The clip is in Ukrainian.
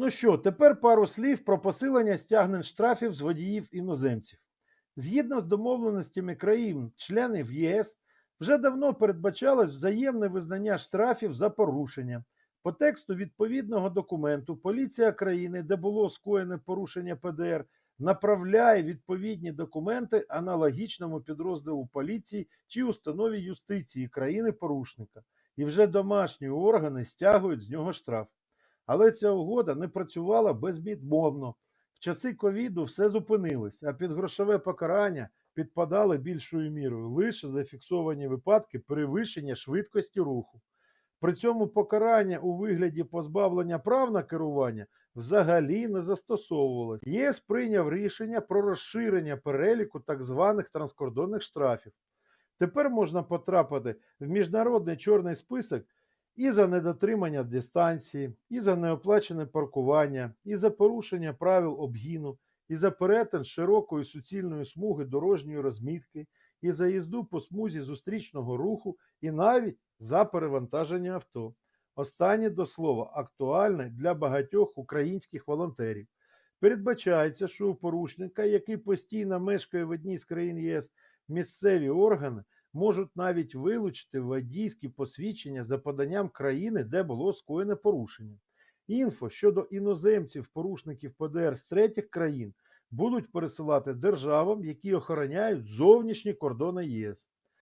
Ну що, тепер пару слів про посилення стягнень штрафів з водіїв іноземців. Згідно з домовленостями країн, членів ЄС, вже давно передбачалось взаємне визнання штрафів за порушення. По тексту відповідного документу поліція країни, де було скоєне порушення ПДР, направляє відповідні документи аналогічному підрозділу поліції чи установі юстиції країни-порушника, і вже домашні органи стягують з нього штраф. Але ця угода не працювала безвідмовно. В часи ковіду все зупинилось, а під грошове покарання підпадали більшою мірою лише зафіксовані випадки перевищення швидкості руху. При цьому покарання у вигляді позбавлення прав на керування взагалі не застосовувалось. ЄС прийняв рішення про розширення переліку так званих транскордонних штрафів. Тепер можна потрапити в міжнародний чорний список і за недотримання дистанції, і за неоплачене паркування, і за порушення правил обгіну, і за перетин широкої суцільної смуги дорожньої розмітки, і за їзду по смузі зустрічного руху, і навіть за перевантаження авто. Останнє до слова актуальне для багатьох українських волонтерів. Передбачається, що у порушника, який постійно мешкає в одній з країн ЄС, місцеві органи можуть навіть вилучити водійські посвідчення за поданням країни, де було скоєне порушення. Інфо щодо іноземців-порушників ПДР з третіх країн будуть пересилати державам, які охороняють зовнішні кордони ЄС.